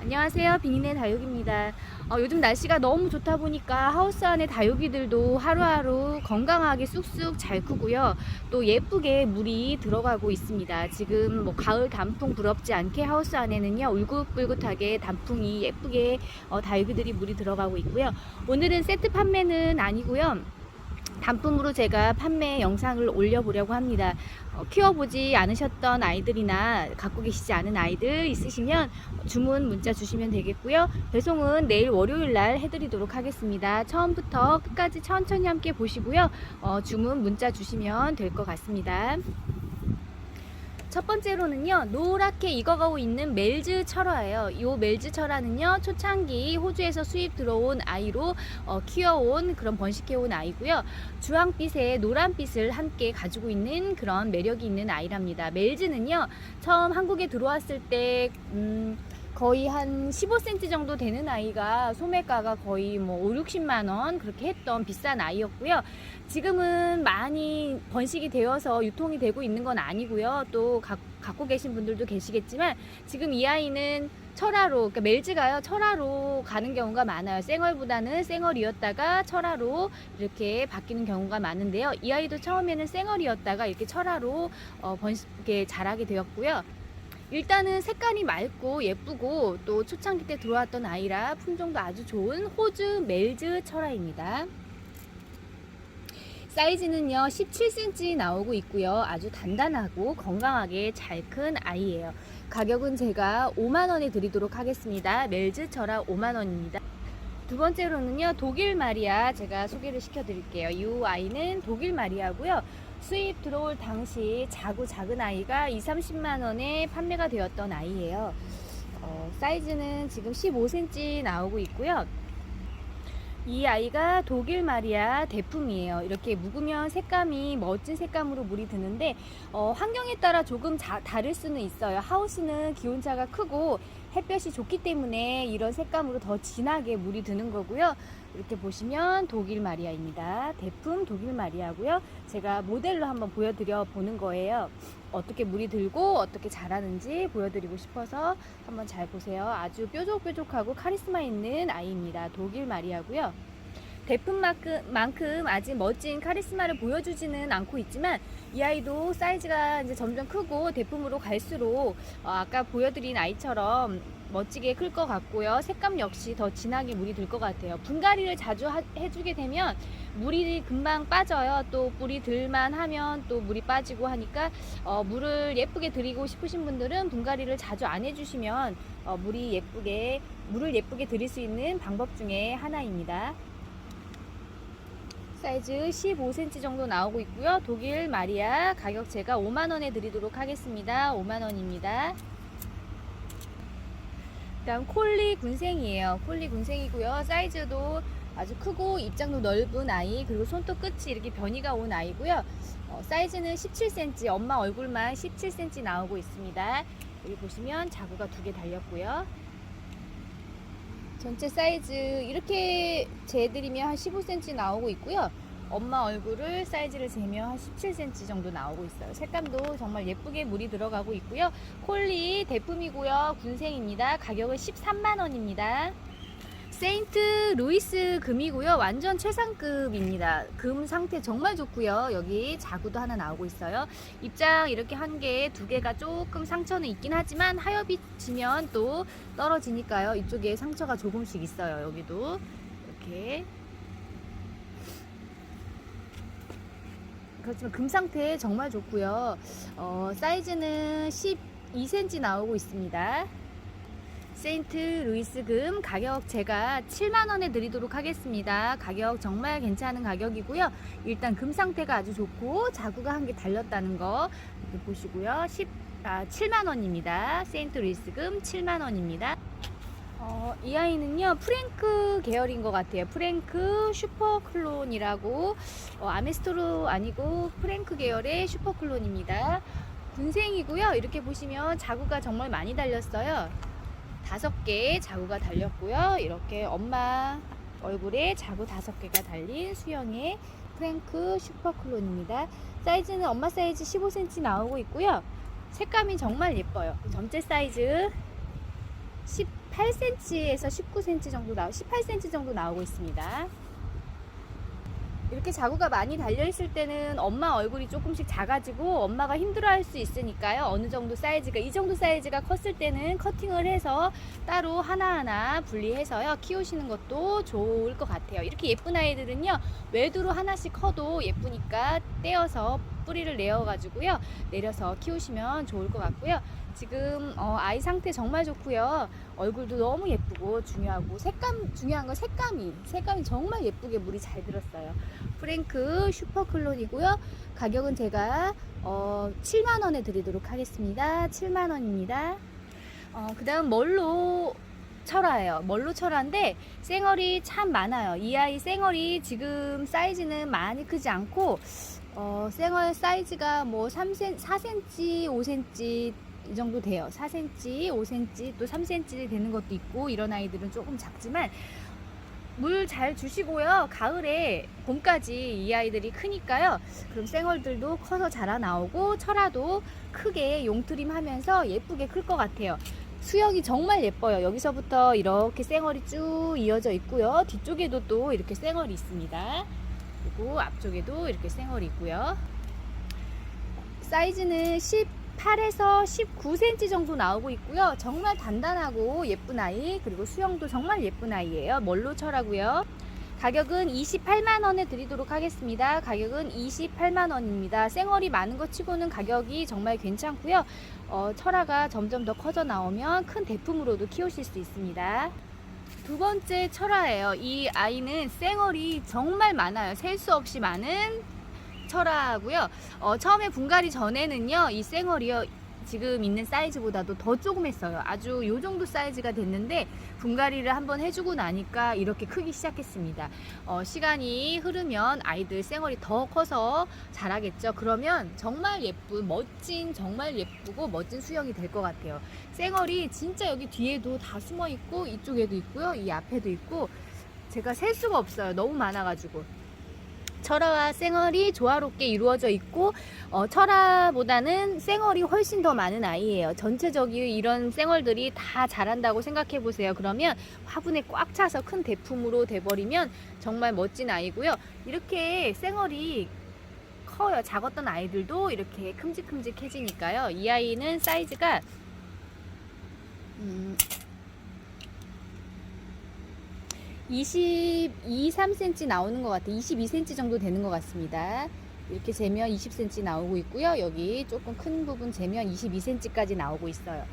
안녕하세요. 비니네 다육입니다. 어, 요즘 날씨가 너무 좋다 보니까 하우스 안에 다육이들도 하루하루 건강하게 쑥쑥 잘 크고요. 또 예쁘게 물이 들어가고 있습니다. 지금 뭐 가을 단풍 부럽지 않게 하우스 안에는요. 울긋불긋하게 단풍이 예쁘게 어, 다육이들이 물이 들어가고 있고요. 오늘은 세트 판매는 아니고요. 단품으로 제가 판매 영상을 올려보려고 합니다. 어, 키워보지 않으셨던 아이들이나 갖고 계시지 않은 아이들 있으시면 주문 문자 주시면 되겠고요. 배송은 내일 월요일 날 해드리도록 하겠습니다. 처음부터 끝까지 천천히 함께 보시고요. 어, 주문 문자 주시면 될 것 같습니다. 첫 번째로는요 노랗게 익어가고 있는 멜즈 철화예요. 이 멜즈 철화는요 초창기 호주에서 수입 들어온 아이로 어, 키워온 그런 번식해온 아이고요. 주황빛에 노란빛을 함께 가지고 있는 그런 매력이 있는 아이랍니다. 멜즈는요 처음 한국에 들어왔을 때 음, 거의 한 15cm 정도 되는 아이가 소매가가 거의 뭐 5, 60만 원 그렇게 했던 비싼 아이였고요. 지금은 많이 번식이 되어서 유통이 되고 있는 건 아니고요. 또 가, 갖고 계신 분들도 계시겠지만 지금 이 아이는 철화로 그러니까 멜즈가요 철화로 가는 경우가 많아요. 생얼보다는 생얼이었다가 철화로 이렇게 바뀌는 경우가 많은데요. 이 아이도 처음에는 생얼이었다가 이렇게 철화로 어, 번식 이렇게 자라게 되었고요. 일단은 색깔이 맑고 예쁘고 또 초창기 때 들어왔던 아이라 품종도 아주 좋은 호주 멜즈 철화입니다. 사이즈는요 17cm 나오고 있고요. 아주 단단하고 건강하게 잘 큰 아이예요. 가격은 제가 5만원에 드리도록 하겠습니다. 멜즈 철화 5만원입니다. 두 번째로는요 독일 마리아 제가 소개를 시켜 드릴게요. 이 아이는 독일 마리아고요 수입 들어올 당시 자구 작은 아이가 2, 30만 원에 판매가 되었던 아이예요 어, 사이즈는 지금 15cm 나오고 있고요 이 아이가 독일 마리아 대품이에요. 이렇게 묵으면 색감이 멋진 색감으로 물이 드는데 어, 환경에 따라 조금 자, 다를 수는 있어요. 하우스는 기온차가 크고 햇볕이 좋기 때문에 이런 색감으로 더 진하게 물이 드는 거고요. 이렇게 보시면 독일 마리아입니다. 대품 독일 마리아고요. 제가 모델로 한번 보여드려 보는 거예요. 어떻게 물이 들고 어떻게 자라는지 보여드리고 싶어서 한번 잘 보세요. 아주 뾰족뾰족하고 카리스마 있는 아이입니다. 독일 마리아고요. 대품만큼 아직 멋진 카리스마를 보여주지는 않고 있지만 이 아이도 사이즈가 이제 점점 크고 대품으로 갈수록 어, 아까 보여드린 아이처럼 멋지게 클 것 같고요. 색감 역시 더 진하게 물이 들 것 같아요. 분갈이를 자주 하, 해주게 되면 물이 금방 빠져요. 또 물이 들만 하면 또 물이 빠지고 하니까 어, 물을 예쁘게 드리고 싶으신 분들은 분갈이를 자주 안 해주시면 어, 물이 예쁘게 물을 예쁘게 드릴 수 있는 방법 중에 하나입니다. 사이즈 15cm 정도 나오고 있고요. 독일 마리아 가격 제가 5만원에 드리도록 하겠습니다. 5만원입니다. 다음 콜리 군생이에요. 콜리 군생이고요. 사이즈도 아주 크고 입장도 넓은 아이 그리고 손톱 끝이 이렇게 변이가 온 아이고요. 어, 사이즈는 17cm 엄마 얼굴만 17cm 나오고 있습니다. 여기 보시면 자구가 두 개 달렸고요. 전체 사이즈 이렇게 재드리면 한 15cm 나오고 있고요. 엄마 얼굴을 사이즈를 재면 한 17cm 정도 나오고 있어요. 색감도 정말 예쁘게 물이 들어가고 있고요. 콜리 대품이고요. 군생입니다. 가격은 13만원입니다. 세인트 루이스 금이고요. 완전 최상급입니다. 금 상태 정말 좋고요. 여기 자구도 하나 나오고 있어요. 입장 이렇게 한 개, 두 개가 조금 상처는 있긴 하지만 하엽이 지면 또 떨어지니까요. 이쪽에 상처가 조금씩 있어요. 여기도 이렇게 그렇지만 금 상태 정말 좋고요. 어, 사이즈는 12cm 나오고 있습니다. 세인트 루이스 금 가격 제가 7만원에 드리도록 하겠습니다. 가격 정말 괜찮은 가격이고요. 일단 금 상태가 아주 좋고 자구가 한 개 달렸다는 거 보시고요. 10, 아, 7만원입니다. 세인트 루이스 금 7만원입니다. 어, 이 아이는요 프랭크 계열인 것 같아요. 프랭크 슈퍼 클론이라고 어, 아메스토로 아니고 프랭크 계열의 슈퍼 클론입니다. 군생이고요. 이렇게 보시면 자구가 정말 많이 달렸어요. 다섯 개 자구가 달렸고요. 이렇게 엄마 얼굴에 자구 다섯 개가 달린 수영의 프랭크 슈퍼 클론입니다. 사이즈는 엄마 사이즈 15cm 나오고 있고요. 색감이 정말 예뻐요. 전체 사이즈 18cm에서 19cm 정도 나오 18cm 정도 나오고 있습니다. 이렇게 자구가 많이 달려 있을 때는 엄마 얼굴이 조금씩 작아지고 엄마가 힘들어할 수 있으니까요. 어느 정도 사이즈가 이 정도 사이즈가 컸을 때는 커팅을 해서 따로 하나하나 분리해서요 키우시는 것도 좋을 것 같아요. 이렇게 예쁜 아이들은요 외두로 하나씩 커도 예쁘니까 떼어서 뿌리를 내어가지고요 내려서 키우시면 좋을 것 같고요. 지금 어, 아이 상태 정말 좋고요. 얼굴도 너무 예쁘고 중요하고 색감 중요한 건 색감이 색감이 정말 예쁘게 물이 잘 들었어요. 프랭크 슈퍼클론이고요. 가격은 제가 어, 7만 원에 드리도록 하겠습니다. 7만 원입니다. 어, 그다음 멀로 철화예요. 멀로 철화인데 쌩얼이 참 많아요. 이 아이 쌩얼이 지금 사이즈는 많이 크지 않고 어, 쌩얼 사이즈가 뭐 3cm, 4cm, 5cm 이 정도 돼요. 4cm, 5cm, 또 3cm 되는 것도 있고 이런 아이들은 조금 작지만 물 잘 주시고요. 가을에 봄까지 이 아이들이 크니까요. 그럼 쌩얼들도 커서 자라 나오고 철화도 크게 용트림 하면서 예쁘게 클 것 같아요. 수영이 정말 예뻐요. 여기서부터 이렇게 쌩얼이 쭉 이어져 있고요. 뒤쪽에도 또 이렇게 쌩얼이 있습니다. 그리고 앞쪽에도 이렇게 쌩얼이 있고요. 사이즈는 18에서 19cm 정도 나오고 있고요. 정말 단단하고 예쁜 아이, 그리고 수영도 정말 예쁜 아이예요. 멀로 철하고요. 가격은 28만 원에 드리도록 하겠습니다. 가격은 28만 원입니다. 쌩얼이 많은 것 치고는 가격이 정말 괜찮고요. 어, 철화가 점점 더 커져 나오면 큰 대품으로도 키우실 수 있습니다. 두 번째 철화예요. 이 아이는 쌩얼이 정말 많아요. 셀 수 없이 많은 철화고요. 어, 처음에 분갈이 전에는요, 이 쌩얼이요. 지금 있는 사이즈보다도 더 조금했어요. 아주 요 정도 사이즈가 됐는데 분갈이를 한번 해주고 나니까 이렇게 크기 시작했습니다. 어, 시간이 흐르면 아이들 쌩얼이 더 커서 자라겠죠. 그러면 정말 예쁜 멋진 정말 예쁘고 멋진 수영이 될 것 같아요. 쌩얼이 진짜 여기 뒤에도 다 숨어 있고 이쪽에도 있고요. 이 앞에도 있고 제가 셀 수가 없어요. 너무 많아가지고. 철화와 쌩얼이 조화롭게 이루어져 있고 어, 철화보다는 쌩얼이 훨씬 더 많은 아이예요. 전체적인 이런 쌩얼들이 다 자란다고 생각해 보세요. 그러면 화분에 꽉 차서 큰 대품으로 돼버리면 정말 멋진 아이고요. 이렇게 쌩얼이 커요. 작았던 아이들도 이렇게 큼직큼직해지니까요. 이 아이는 사이즈가 음, 22, 3cm 나오는 것 같아요. 22cm 정도 되는 것 같습니다. 이렇게 재면 20cm 나오고 있고요. 여기 조금 큰 부분 재면 22cm까지 나오고 있어요.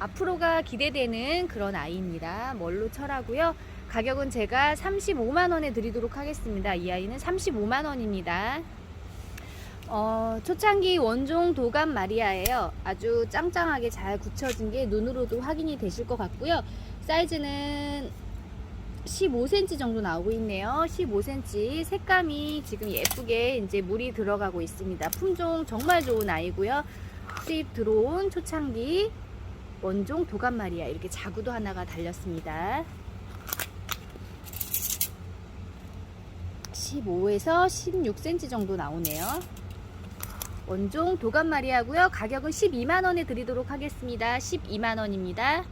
앞으로가 기대되는 그런 아이입니다. 멀로 철하고요. 가격은 제가 35만 원에 드리도록 하겠습니다. 이 아이는 35만 원입니다. 어, 초창기 원종 도감 마리아예요. 아주 짱짱하게 잘 굳혀진 게 눈으로도 확인이 되실 것 같고요. 사이즈는 15cm 정도 나오고 있네요. 15cm 색감이 지금 예쁘게 이제 물이 들어가고 있습니다. 품종 정말 좋은 아이고요. 수입 들어온 초창기 원종 도감마리아 이렇게 자구도 하나가 달렸습니다. 15에서 16cm 정도 나오네요. 원종 도감마리아고요. 가격은 12만원에 드리도록 하겠습니다. 12만원입니다.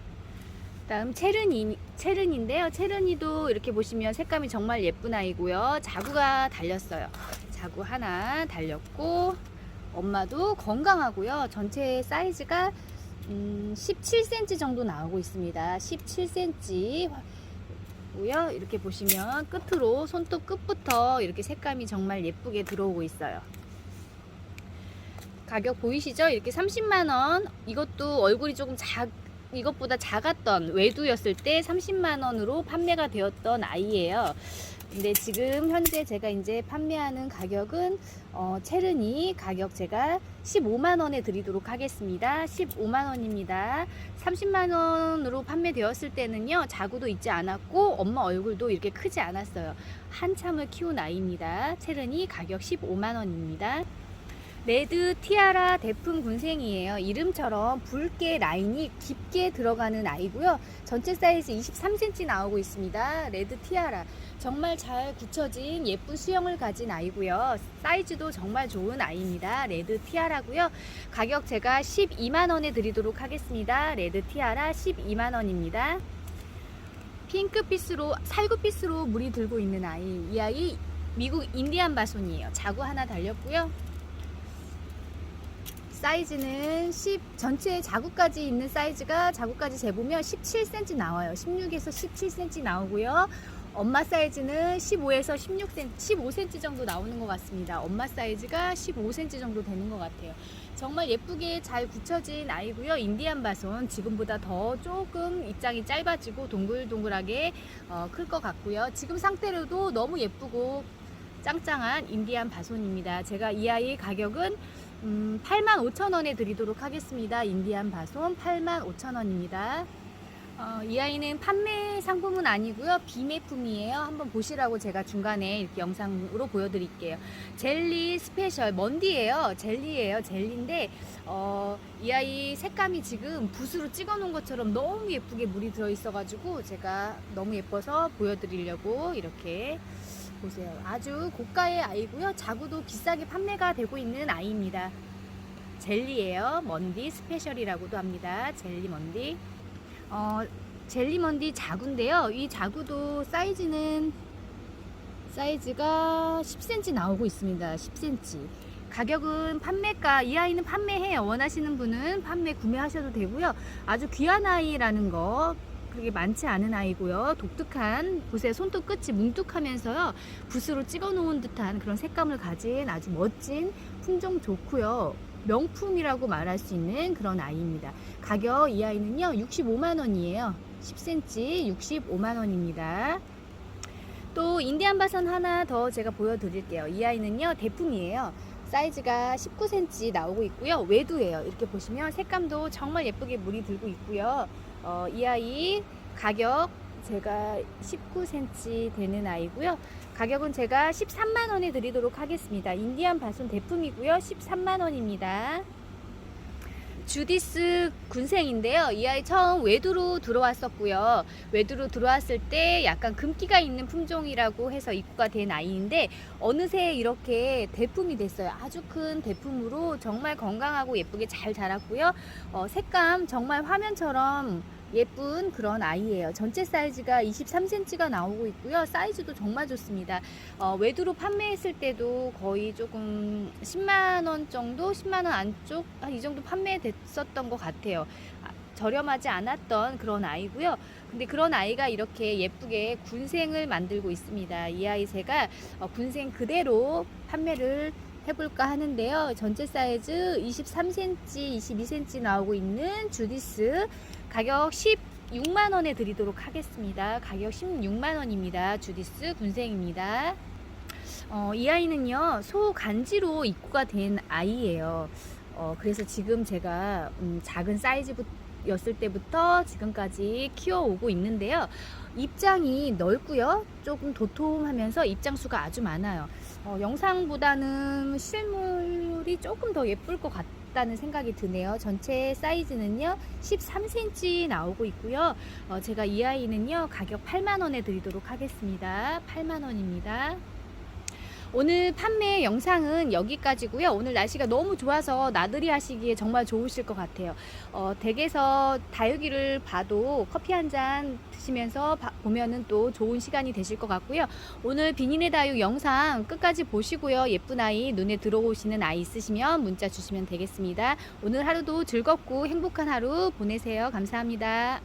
다음 체르니, 체르니인데요. 체르니도 이렇게 보시면 색감이 정말 예쁜 아이고요. 자구가 달렸어요. 자구 하나 달렸고 엄마도 건강하고요. 전체 사이즈가 음, 17cm 정도 나오고 있습니다. 17cm 고요. 이렇게 보시면 끝으로 손톱 끝부터 이렇게 색감이 정말 예쁘게 들어오고 있어요. 가격 보이시죠? 이렇게 30만원. 이것도 얼굴이 조금 작, 이것보다 작았던 외두였을 때 30만 원으로 판매가 되었던 아이예요. 근데 지금 현재 제가 이제 판매하는 가격은 어, 체르니 가격 제가 15만 원에 드리도록 하겠습니다. 15만 원입니다. 30만 원으로 판매되었을 때는요. 자구도 있지 않았고 엄마 얼굴도 이렇게 크지 않았어요. 한참을 키운 아이입니다. 체르니 가격 15만 원입니다. 레드 티아라 대품 군생이에요. 이름처럼 붉게 라인이 깊게 들어가는 아이고요. 전체 사이즈 23cm 나오고 있습니다. 레드 티아라. 정말 잘 굳혀진 예쁜 수영을 가진 아이고요. 사이즈도 정말 좋은 아이입니다. 레드 티아라고요. 가격 제가 12만 원에 드리도록 하겠습니다. 레드 티아라 12만 원입니다. 핑크빛으로 살구빛으로 물이 들고 있는 아이. 이 아이 미국 인디안 바손이에요. 자구 하나 달렸고요. 사이즈는 10 전체 자구까지 있는 사이즈가 자구까지 재보면 17cm 나와요. 16에서 17cm 나오고요. 엄마 사이즈는 15에서 16cm, 15cm 정도 나오는 것 같습니다. 엄마 사이즈가 15cm 정도 되는 것 같아요. 정말 예쁘게 잘 굳혀진 아이고요. 인디안 바손 지금보다 더 조금 입장이 짧아지고 동글동글하게 어, 클 것 같고요. 지금 상태로도 너무 예쁘고 짱짱한 인디안 바손입니다. 제가 이 아이 가격은 음, 85,000원에 드리도록 하겠습니다. 인디안 바손 85,000원입니다. 어, 이 아이는 판매 상품은 아니고요. 비매품이에요. 한번 보시라고 제가 중간에 이렇게 영상으로 보여드릴게요. 젤리 스페셜 먼디예요. 젤리예요. 젤리인데 어, 이 아이 색감이 지금 붓으로 찍어놓은 것처럼 너무 예쁘게 물이 들어있어가지고 제가 너무 예뻐서 보여드리려고 이렇게 보세요. 아주 고가의 아이고요. 자구도 비싸게 판매가 되고 있는 아이입니다. 젤리예요. 먼디 스페셜이라고도 합니다. 젤리 먼디. 어, 젤리 먼디 자구인데요. 이 자구도 사이즈는 사이즈가 10cm 나오고 있습니다. 10cm. 가격은 판매가 이 아이는 판매해요. 원하시는 분은 판매 구매하셔도 되고요. 아주 귀한 아이라는 거 그렇게 많지 않은 아이고요. 독특한 보세요. 손톱 끝이 뭉툭하면서요. 붓으로 찍어 놓은 듯한 그런 색감을 가진 아주 멋진 품종 좋고요. 명품이라고 말할 수 있는 그런 아이입니다. 가격 이 아이는요. 65만 원이에요. 10cm 65만 원입니다. 또 인디안 바선 하나 더 제가 보여드릴게요. 이 아이는요. 대품이에요. 사이즈가 19cm 나오고 있고요. 외두예요. 이렇게 보시면 색감도 정말 예쁘게 물이 들고 있고요. 어, 이 아이 가격 제가 19cm 되는 아이고요. 가격은 제가 13만 원에 드리도록 하겠습니다. 인디안 바손 대품이고요. 13만 원입니다. 주디스 군생인데요. 이 아이 처음 외두로 들어왔었고요. 외두로 들어왔을 때 약간 금기가 있는 품종이라고 해서 입구가 된 아이인데 어느새 이렇게 대품이 됐어요. 아주 큰 대품으로 정말 건강하고 예쁘게 잘 자랐고요. 어, 색감 정말 화면처럼 예쁜 그런 아이예요. 전체 사이즈가 23cm가 나오고 있고요. 사이즈도 정말 좋습니다. 어, 외두로 판매했을 때도 거의 조금 10만 원 정도, 10만 원 안쪽 한 이 정도 판매됐었던 것 같아요. 아, 저렴하지 않았던 그런 아이고요. 근데 그런 아이가 이렇게 예쁘게 군생을 만들고 있습니다. 이 아이 새가 어, 군생 그대로 판매를 해볼까 하는데요. 전체 사이즈 23cm, 22cm 나오고 있는 주디스 가격 16만 원에 드리도록 하겠습니다. 가격 16만 원입니다. 주디스 군생입니다. 어, 이 아이는요 소간지로 입구가 된 아이예요. 어, 그래서 지금 제가 음, 작은 사이즈였을 때부터 지금까지 키워오고 있는데요. 입장이 넓고요. 조금 도톰하면서 입장 수가 아주 많아요. 어, 영상보다는 실물이 조금 더 예쁠 것 같 다는 생각이 드네요. 전체 사이즈는요 13cm 나오고 있고요. 어, 제가 이 아이는요 가격 8만 원에 드리도록 하겠습니다. 8만 원입니다. 오늘 판매 영상은 여기까지고요. 오늘 날씨가 너무 좋아서 나들이 하시기에 정말 좋으실 것 같아요. 어, 댁에서 다육이를 봐도 커피 한 잔 드시면서 봐- 보면은 또 좋은 시간이 되실 것 같고요. 오늘 비닌의 다육 영상 끝까지 보시고요. 예쁜 아이 눈에 들어오시는 아이 있으시면 문자 주시면 되겠습니다. 오늘 하루도 즐겁고 행복한 하루 보내세요. 감사합니다.